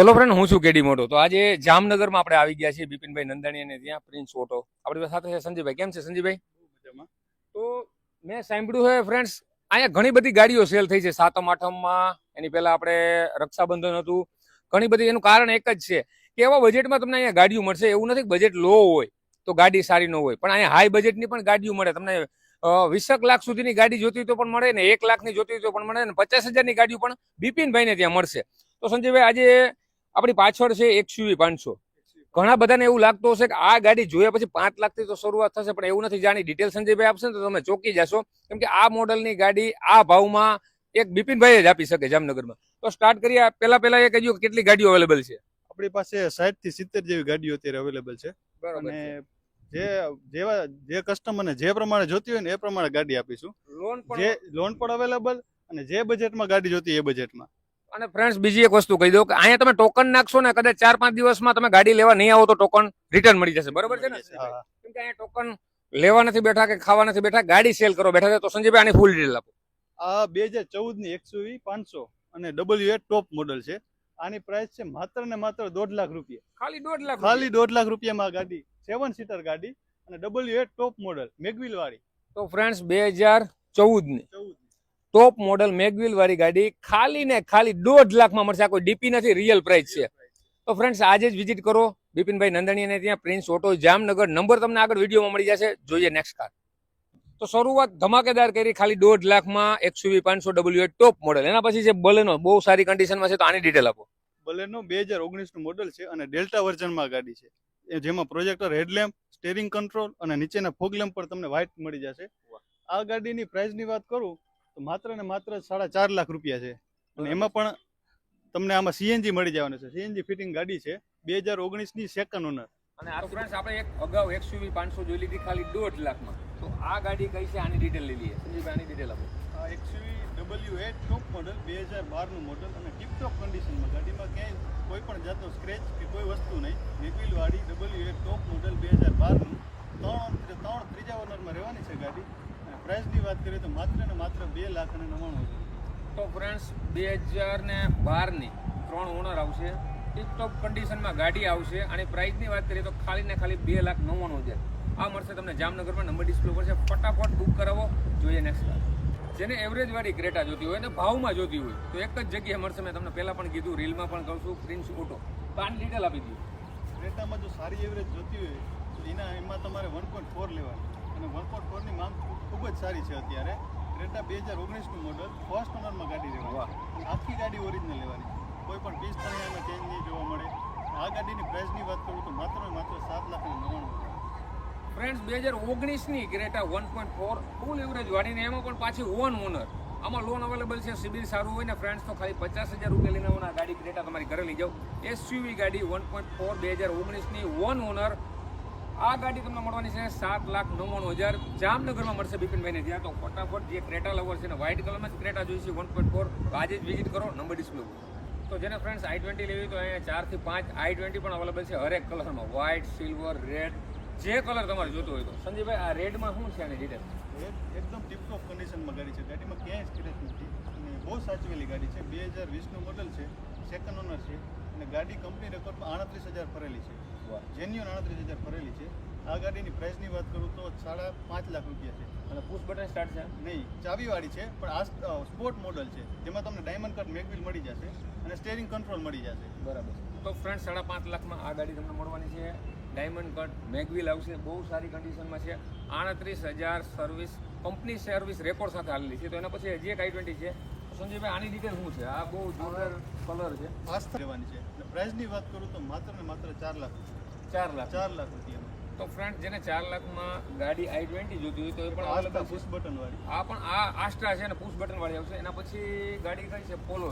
Hello friend હું છું કેડી મોટો. તો આજે જામનગરમાં આપણે આવી ગયા છીએ બિપિનભાઈ નંદાણી અને ત્યાં પ્રિન્સ ઓટો. આપણી સાથે છે સંજયભાઈ કેમ છે સંજયભાઈ તો મેં સાંભળ્યું છે ફ્રેન્ડ્સ અહીંયા ઘણી બધી ગાડીઓ સેલ થઈ છે. સાતમ આઠમમાં એની પહેલા આપણે રક્ષાબંધન હતું. ઘણી બધી એનું કારણ એક જ છે કે એવા બજેટમાં તમને અહીંયા ગાડીઓ મળશે. એવું નથી બજેટ લો હોય તો ગાડી સારી ન હોય. પણ અહીંયા હાઈ બજેટની પણ ગાડીઓ મળે. તમને વીસેક લાખ સુધીની ગાડી જોતી હોય તો પણ મળે ને એક લાખની જોતી હોય તો પણ મળે ને પચાસ હજારની ગાડીઓ પણ બિપિનભાઈને ત્યાં મળશે. તો સંજયભાઈ આજે આપણી પાછળ છે એક્સયુવી પાંચસો. ઘણા બધાને એવું લાગતું હશે કે આ ગાડી જોયા પછી પાંચ લાખથી તો શરૂઆત થશે પણ એવું નથી. જાણી ડિટેલ સંજયભાઈ આપશે ને તો તમે ચોકી જશો. કેમ કે આ મોડલની ગાડી આ ભાવમાં એક બિપિનભાઈ જ આપી શકે જામનગરમાં. તો સ્ટાર્ટ કરીએ. પેલા પેલા એ કહ્યું કેટલી ગાડીઓ અવેલેબલ છે? આપણી પાસે સાઠથી સિત્તેર જેવી ગાડીઓ અત્યારે અવેલેબલ છે. અને જે જેવા જે કસ્ટમરને જે પ્રમાણે જોતી હોય ને એ પ્રમાણે ગાડી આપીશું. લોન જે લોન પણ અવેલેબલ અને જે બજેટમાં ગાડી જોતી એ બજેટમાં અને ફ્રેન્ડ્સ બીજી એક વસ્તુ કહી દઉં કે અહીંયા તમે ટોકન નાખશો ને કદાચ ચાર પાંચ દિવસમાં તમે ગાડી લેવા નહીં આવો તો ટોકન રિટર્ન મળી જશે. બરોબર છે ને. કેમ કે અહીંયા ટોકન લેવા નથી બેઠા કે ખાવા નથી બેઠા ગાડી સેલ કરો. બેઠા છે તો સંજયભાઈ આની ફૂલ ડિટેલ આપો. બે હજાર ચૌદની એક્સયુવી પાંચસો અને ડબલ્યુ એ ટોપ મોડલ છે. આની પ્રાઇસ છે માત્ર ને માત્ર દોઢ લાખ રૂપિયા. ખાલી દોઢ લાખ ખાલી દોઢ લાખ રૂપિયામાં ગાડી સેવન સીટર ગાડી અને ડબલ્યુ એ ટોપ મોડલ મેગવિલ વાળી તો ફ્રેન્ડ્સ બે હજાર ચૌદની ચૌદ. ટોપ મોડલ મેગવિલ વાળી ગાડી ખાલી ને ખાલી દોઢ લાખમાં મળશે. આ કોઈ ડીપી નથી રિયલ પ્રાઇસ છે. તો ફ્રેન્ડ્સ આજે જ વિઝિટ કરો. બિપિનભાઈ નંદણી અને ત્યાં પ્રિન્સ ઓટો જામનગર. નંબર તમને આગળ વિડીયોમાં મળી જશે. જોઈએ નેક્સ્ટ કાર તો શરૂઆત ધમાકેદાર કરી. ખાલી દોઢ લાખમાં એકસો પાંચસો ડબલ્યુ ટોપ મોડલ એના પછી છે બલેનો બહુ સારી કન્ડિશનમાં છે તો આની ડિટેલ આપો. બલેનો બે હજાર ઓગણીસનું મોડલ છે અને ડેલ્ટા વર્ઝનમાં ગાડી છે. એ જેમાં પ્રોજેક્ટર હેડલેમ્પ સ્ટેરિંગ કંટ્રોલ અને નીચેના ફોગ લેમ્પ પર તમને વ્હાઇટ મળી જશે. આ ગાડીની પ્રાઇસની વાત કરું માત્ર ને માત્ર સાડા ચાર લાખ રૂપિયા છે. અને એમાં પણ તમને આમાં સીએનજી મળી જવાનું છે. સીએનજી ફિટિંગ ગાડી છે. બે હજાર ઓગણીસની સેકન્ડ ઓનર અને આ ઉપરાંત આપણે એક અગાઉ એક્સયુવી પાંચસો જોઈ લીધી ખાલી દોઢ લાખમાં. તો આ ગાડી કઈ છે? આની ડિટેલ લઈ લઈએ. સંજીભાઈ આની ડિટેલ આપો. આ XUV W eight top model બે હજાર બારનું મોડલ અને ટીપટોપ કન્ડિશનમાં ગાડીમાં ક્યાંય કોઈ પણ જાતનો સ્ક્રેચ કે કોઈ વસ્તુ નહીં. વાળી ડબલ્યુ એટ ટોપ મોડલ બે હજાર બારનું. ત્રણ ત્રણ ત્રીજા ઓનરમાં રહેવાની છે ગાડી. પ્રાઇસની વાત કરીએ તો માત્ર ને માત્ર બે લાખ અને નવ્વાણું હજાર. તો ફ્રેન્ડ્સ બે હજાર ને બારની ત્રણ ઓનર આવશે. ટીપટોપ કન્ડિશનમાં ગાડી આવશે અને પ્રાઇસની વાત કરીએ તો ખાલી ને ખાલી બે લાખ નવ્વાણું હજાર. આ મળશે તમને જામનગરમાં નંબર ડિસ્પ્લે છે. ફટાફટ બુક કરાવો. જોઈએ નેક્સ્ટ વાર. જેને એવરેજ વાળી ક્રેટા જોતી હોય અને ભાવમાં જોતી હોય તો એક જ જગ્યાએ મળશે. મેં તમને પહેલાં પણ કીધું રીલમાં પણ કહું છું પ્રિન્સ ઓટો પાંચ ડિટેલ આપી દીધું. ક્રેટામાં જો સારી એવરેજ જોતી હોય તો એના એમાં તમારે વન પોઈન્ટ ફોર લેવાની. અને વન પોઈન્ટ ફોરની માંગ ખૂબ જ સારી છે અત્યારે. ક્રેટા બે હજાર ઓગણીસનું મોડલ ફર્સ્ટ ઓનરમાં ગાડી લેવાની આખી ગાડી ઓરિજિનલ લેવાની કોઈ પણ પીસ એમાં ચેન્જ નહીં જોવા મળે. આ ગાડીની પ્રાઇસની વાત કરું તો માત્ર માત્ર સાત લાખ અને નવ્વાણું ફ્રેન્ડ્સ બે હજાર ઓગણીસની Creta one point four full average વાળીને એમાં પણ પાછી વન ઓનર આમાં લોન અવેલેબલ છે સિબિલ સારું હોય ને ફ્રેન્ડ્સ તો ખાલી પચાસ હજાર રૂપિયા લઈને આ ગાડી ક્રેટા તમારી ઘરે લઈ જાઓ. એસયુવી ગાડી વન પોઈન્ટ ફોર બે હજાર ઓગણીસની વન ઓનર આ ગાડી તમને મળવાની છે સાત લાખ નવ્વાણું હજાર. જામનગરમાં મળશે બિપિનભાઈને ત્યાં. તો ફટાફટ જે ક્રેટા લવર છે ને વ્હાઇટ કલરમાં જ ક્રેટા જોઈશે વન પોઈન્ટ ફોર આજે જ વિઝિટ કરો, નંબર ડિસ્પ્લે તો જેને ફ્રેન્ડ્સ આઈ ટ્વેન્ટી લેવી તો અહીંયા ચારથી પાંચ આઈ ટ્વેન્ટી પણ અવેલેબલ છે હરેક કલરમાં વ્હાઇટ સિલ્વર રેડ જે કલર તમારે જોતો હોય તો. સંજયભાઈ, આ રેડમાં શું છે આની ડિટેલ એકદમ ટીપટોપ કન્ડિશનમાં ગાડી છે. ગાડીમાં ક્યાંય સ્ક્રેચ નથી. બહુ સાચવેલી ગાડી છે. બે હજાર વીસનું મોડલ છે. સેકન્ડ ઓનર છે. અને ગાડી કંપની રેકોર્ડમાં આડત્રીસ હજાર ફરેલી છે. જેન્યુઅન આડત્રીસ હજાર ભરેલી છે. આ ગાડીની પ્રાઇસની વાત કરું તો સાડા પાંચ લાખ રૂપિયા છે. અને પુશ બટન સ્ટાર્ટ છે? નહીં ચાવીવાળી છે પણ આ સ્પોર્ટ મોડલ છે. જેમાં તમને ડાયમંડ કટ મેગવિલ મળી જશે અને સ્ટેરિંગ કંટ્રોલ મળી જશે. બરાબર. તો ફ્રેન્ડ સાડા પાંચ લાખમાં આ ગાડી તમને મળવાની છે. ડાયમંડ કટ મેગવિલ આવશે. બહુ સારી કન્ડિશનમાં છે. આડત્રીસ હજાર સર્વિસ કંપની સર્વિસ રેકોર્ડ સાથે આવેલી છે. તો એના પછી હજી એક આઈ ટ્વેન્ટી છે. સંજયભાઈ આની ડિટેલ શું છે? આ બહુ જોરદાર કલર છે. આસ્થા રહેવાની છે. અને પ્રાઇસની વાત કરું તો માત્ર ને માત્ર ચાર લાખ ચાર લાખ. ચાર લાખ રૂપિયામાં તો ફ્રેન્ડ જેને ચાર લાખમાં ગાડી આઈ ટ્વેન્ટી જોતી હોય તો એ પણ available પુશ બટન વાળી. આ પણ આ આસ્ટ્રા છે અને પુશ બટન વાળી આવશે. એના પછી ગાડી કઈ છે? પોલો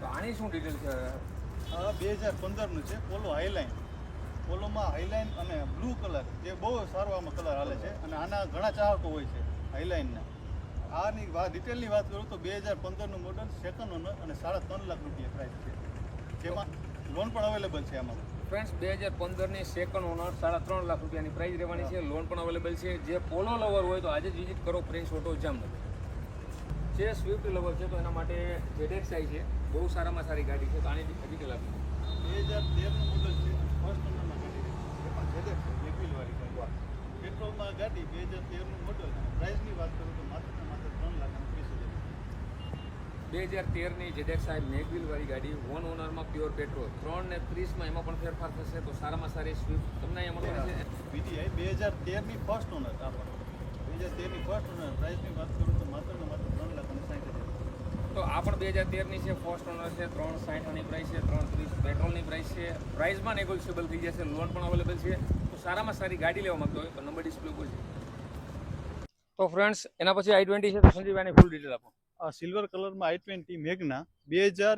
તો આની શું ડિટેલ છે? આ બે હજાર પંદરનું છે પોલો હાઈલાઇન પોલોમાં હાઈલાઇન અને બ્લુ કલર જે બહુ સારો આમાં કલર હાલે છે. અને આના ઘણા ચાહકો હોય છે હાઈલાઇનના આની વાત ડિટેલની વાત કરું તો બે હજાર પંદરનું મોડલ સેકન્ડ ઓનર અને સાડા ત્રણ લાખ રૂપિયા પ્રાઇસ છે. જેમાં લોન પણ અવેલેબલ છે આમાં. ફ્રેન્ડ્સ બે હજાર પંદરની સેકન્ડ ઓનર સાડા ત્રણ લાખ રૂપિયાની પ્રાઇસ રહેવાની છે. લોન પણ અવેલેબલ છે. જે પોલો લવર હોય તો આજે જ વિઝિટ કરો પ્રિન્સ ઓટો જામનગર. જે સ્વિફ્ટ લવર છે તો એના માટે ZXi છે. બહુ સારામાં સારી ગાડી છે. તો આની ડિટેલ આપી બે હજાર તેરનું મોડલ છે. ફર્સ્ટ નંબરમાં ગાડી છે. પણ ગાડી. પેટ્રોલમાં ગાડી બે હજાર તેરનું મોડલ પ્રાઇસની વાત કરું તો માત્ર ને માત્ર ત્રણ લાખ અને ત્રીસ હજાર બે હજાર તેરની જેડેક સાહેબ મેગવિલવાળી ગાડી વન ઓનરમાં પ્યોર પેટ્રોલ ત્રણ ને ત્રીસમાં એમાં પણ ફેરફાર થશે તો સારામાં સારી સ્વિફ્ટ તમને એમાં મળવાની છે બીજી બે હજાર તેરની ફર્સ્ટ ઓનર આ પણ. બે હજાર તેરની ફર્સ્ટ ઓનર પ્રાઇસની વાત કરું તો માત્ર ને માત્ર ત્રણ લાખ અને સાઠ હજાર. તો આ પણ બે હજાર તેરની છે ફર્સ્ટ ઓનર છે ત્રણ સાઠની પ્રાઇસ છે ત્રણ ત્રીસ પેટ્રોલની પ્રાઇસ છે. પ્રાઇસમાં નેગોશિયેબલ થઈ જશે લોન પણ અવેલેબલ છે. તો સારામાં સારી ગાડી લેવા માંગતો હોય તો નંબર ડિસ્પ્લે ઉપર છે. તો ફ્રેન્ડ્સ એના પછી આઈ ટ્વેન્ટી છે તો સંજીવભાઈની ફૂલ ડિટેલ આપો. સિલ્વર કલરમાં આઈ ટ્વેન્ટી મેગના બે હજાર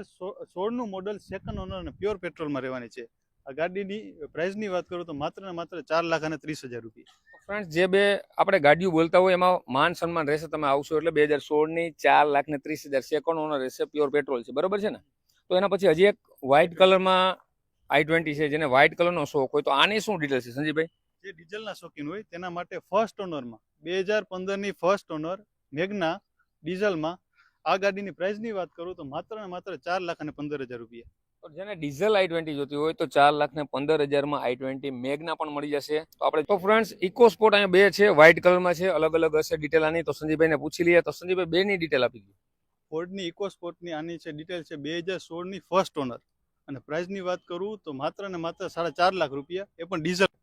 સોળનું મોડલ સેકન્ડ ઓનર અને પ્યોર પેટ્રોલમાં રહેવાની છે. આ ગાડીની પ્રાઇસની વાત કરું તો માત્ર ને માત્ર ચાર લાખ અને ત્રીસ હજાર રૂપિયા. ફ્રેન્ડ્સ જે બે આપણે ગાડીઓ બોલતા હોય એમાં માન સન્માન રહેશે તમે આવશો એટલે બે હજાર સોળની ચાર લાખ ને ત્રીસ હજાર સેકન્ડ ઓનર રહેશે પ્યોર પેટ્રોલ છે. બરોબર છે ને? તો એના પછી હજી એક વ્હાઇટ કલરમાં આઈ ટ્વેન્ટી છે જેને વ્હાઇટ કલરનો શોખ હોય તો આની શું ડિટેલ છે સંજીભાઈ જે ડીઝલના શોખીન હોય તેના માટે ફર્સ્ટ ઓનરમાં બે હજાર પંદરની ફર્સ્ટ ઓનર મેગના ડીઝલમાં આ ગાડીની પ્રાઇસની વાત કરું તો માત્ર ને માત્ર ચાર લાખ અને પંદર હજાર રૂપિયા. જેને ડીઝલ આઈ ટ્વેન્ટી જોતી હોય તો ચાર લાખ ને પંદર હજારમાં આઈ ટ્વેન્ટી મેગના પણ મળી જશે. તો આપણે તો ફ્રેન્ડ્સ ઇકો સ્પોર્ટ અહીંયા બે છે વ્હાઇટ કલરમાં છે અલગ અલગ હશે ડિટેલ આની. તો સંજીભાઈને પૂછી લઈએ. તો સંજીભાઈ બેની ડિટેલ આપી દો. ફોર્ડની ઇકો સ્પોર્ટની આની છે ડિટેલ છે બે હજાર સોળની ફર્સ્ટ ઓનર અને પ્રાઇસની વાત કરું તો માત્ર ને માત્ર સાડા ચાર લાખ રૂપિયા. એ પણ ડીઝલ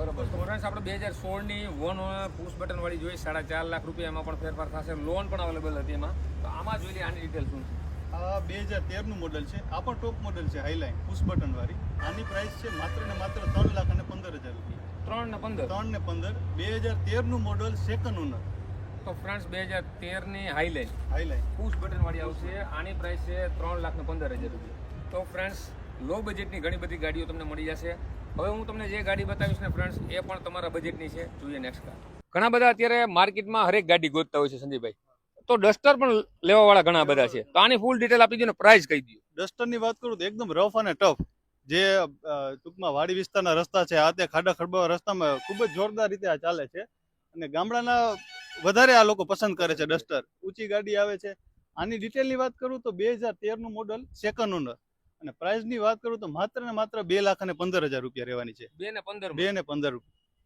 બરોબર. તો ફ્રેન્ડ્સ આપણે બે હજાર સોળની વન પુશ બટન વાળી જોઈ સાડા ચાર લાખ રૂપિયા એમાં પણ ફેરફાર થશે. લોન પણ અવેલેબલ હતી એમાં. તો આમાં જોઈ લઈએ આની ડિટેલ શું છે. આ બે હજાર તેરનું મોડલ છે. આ પણ ટોપ મોડલ છે હાઈલાઇન પુશ બટન વાળી. આની પ્રાઇસ છે માત્ર ને માત્ર ત્રણ લાખ અને પંદર હજાર રૂપિયા. ત્રણ ને પંદર? ત્રણ ને પંદર. બે હજાર તેરનું મોડલ સેકન્ડ ઓનર તો ફ્રેન્ડ્સ બે હજાર તેરની હાઈલાઇન હાઈલાઇન પુશ બટન વાળી આવશે. આની પ્રાઇસ છે ત્રણ લાખ ને પંદર હજાર રૂપિયા. તો ફ્રેન્ડ્સ લો બજેટની ઘણી બધી ગાડીઓ તમને મળી જશે. હવે હું તમને જે ગાડી બતાવીશ ને ફ્રેન્ડ્સ એ પણ તમારા બજેટની છે. જોઈએ નેક્સ્ટ કાર ઘણા બધા અત્યારે માર્કેટમાં હરેક ગાડી ગોતતા હોય છે સંજયભાઈ તો ડસ્ટર પણ લેવા વાળા ઘણા બધા છે. તો આની ફૂલ ડિટેલ આપી દો ને પ્રાઇસ કહી દો ડસ્ટરની વાત કરું તો એકદમ રફ અને ટફ જે ટૂંકમાં વાડી વિસ્તારના રસ્તા છે, આ તે ખાડા ખડબા રસ્તામાં ખૂબ જ જોરદાર રીતે આ ચાલે છે. અને ગામડાના વધારે આ લોકો પસંદ કરે છે ડસ્ટર. ઊંચી ગાડી આવે છે. આની ડિટેલની વાત કરું તો બે હજાર તેરનું મોડલ સેકન્ડ ઓનર અને પ્રાઇસની વાત કરું તો માત્ર ને માત્ર બે લાખ અને પંદર હજાર રૂપિયા રહેવાની છે. બે ને પંદર બે ને પંદર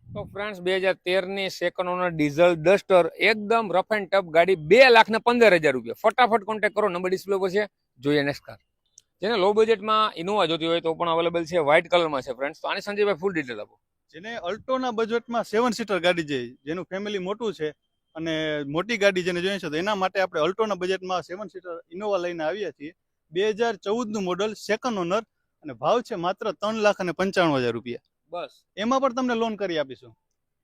તો ફ્રેન્ડ્સ બે હજાર તેરની સેકન્ડ ઓનર ડીઝલ ડસ્ટર એકદમ રફ એન્ડ ટફ ગાડી બે લાખ ને પંદર હજાર રૂપિયા. ફટાફટ કોન્ટેક્ટ કરો નંબર ડિસ્પ્લે પર છે. જોઈએ નેક્સ્ટ કાર જેને લો બજેટમાં ઇનોવા જોતી હોય તો પણ અવેલેબલ છે વ્હાઇટ કલરમાં છે ફ્રેન્ડ્સ તો આની સંજયભાઈ ફૂલ ડિટેલ આપો. જેને અલ્ટોના બજેટમાં સેવન સીટર ગાડી છે જેનું ફેમિલી મોટું છે અને મોટી ગાડી જેને જોઈએ છે તો એના માટે આપણે અલ્ટોના બજેટમાં સેવન સીટર ઇનોવા લઈને આવ્યા છીએ. બે હજાર ચૌદનું મોડલ સેકન્ડ ઓનર અને ભાવ છે માત્ર ત્રણ લાખ અને પંચાણું હજાર રૂપિયા. બસ. એમાં પણ તમને લોન કરી આપીશું.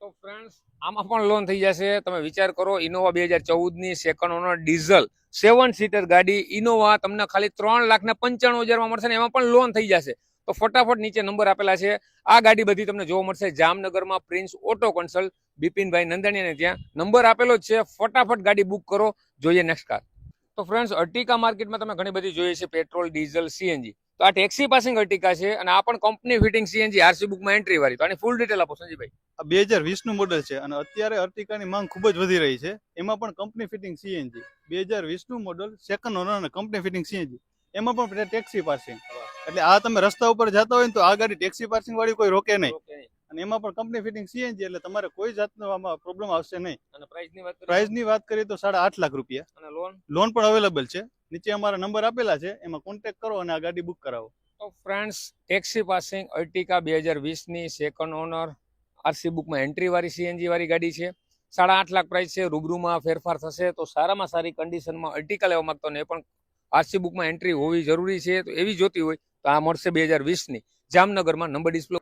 તો ફ્રેન્ડ્સ આમાં પણ લોન થઈ જશે. તમે વિચાર કરો ઇનોવા બે હજાર ચૌદની second owner diesel seven seater ગાડી ઇનોવા તમને ખાલી ત્રણ લાખ ને પંચાણું હજારમાં મળશે ને એમાં પણ લોન થઈ જશે. તો ફટાફટ નીચે નંબર આપેલા છે. આ ગાડી બધી તમને જોવા મળશે. જામનગરમાં પ્રિન્સ ઓટો કન્સલ્ટ બિપિનભાઈ નંદાણીને ત્યાં નંબર આપેલો જ છે. ફટાફટ ગાડી બુક કરો. જોઈએ નેક્સ્ટ કાર તો ફ્રેન્ડ્સ અર્ટિકા માર્કેટમાં તમે ઘણી બધી જોઈએ છે પેટ્રોલ ડીઝલ સીએનજી તો આ ટેક્સી પાસિંગ અર્ટિકા છે અને આ પણ કંપની ફિટિંગ સીએનજી આરસી બુકમાં એન્ટ્રી વાળી. તો આની ફૂલ ડિટેલ આપો સંજીભાઈ આ બે હજાર વીસનું મોડલ છે અને અત્યારે અર્ટિકાની માંગ ખૂબ જ વધી રહી છે. એમાં પણ કંપની ફિટિંગ સીએનજી બે હજાર વીસનું મોડલ સેકન્ડ ઓનર અને કંપની ફિટિંગ સીએનજી એમાં પણ ટેક્સી પાસિંગ. એટલે આ તમે રસ્તા ઉપર જતા હોય ને તો આ ગાડી ટેક્સી પાસિંગ વાળી કોઈ રોકે નહીં. અને એમાં પણ કંપની ફિટિંગ સીએનજી એટલે તમારે કોઈ જાતનો આમાં પ્રોબ્લેમ આવશે નહીં. અને પ્રાઇસની વાત પ્રાઇસની વાત કરીએ તો સાડા આઠ લાખ રૂપિયા. અને લોન લોન પણ અવેલેબલ છે. નીચે અમારા નંબર આપેલા છે. એમાં કોન્ટેક્ટ કરો અને આ ગાડી બુક કરાવો. તો ફ્રેન્ડ્સ ટેક્સી પાસિંગ અર્ટિકા બે હજાર વીસની સેકન્ડ ઓનર આરસી બુકમાં એન્ટ્રી વાળી સીએનજી વાળી ગાડી છે. સાડા આઠ લાખ પ્રાઇસ છે. રૂબરૂમાં ફેરફાર થશે તો સારામાં સારી કન્ડિશનમાં અર્ટિકા લેવા માંગતો ને એ પણ આરસી બુકમાં એન્ટ્રી હોવી જરૂરી છે. તો એવી જોતી હોય તો આ મળશે બે હજાર વીસની જામનગરમાં નંબર ડિસ્પ્લે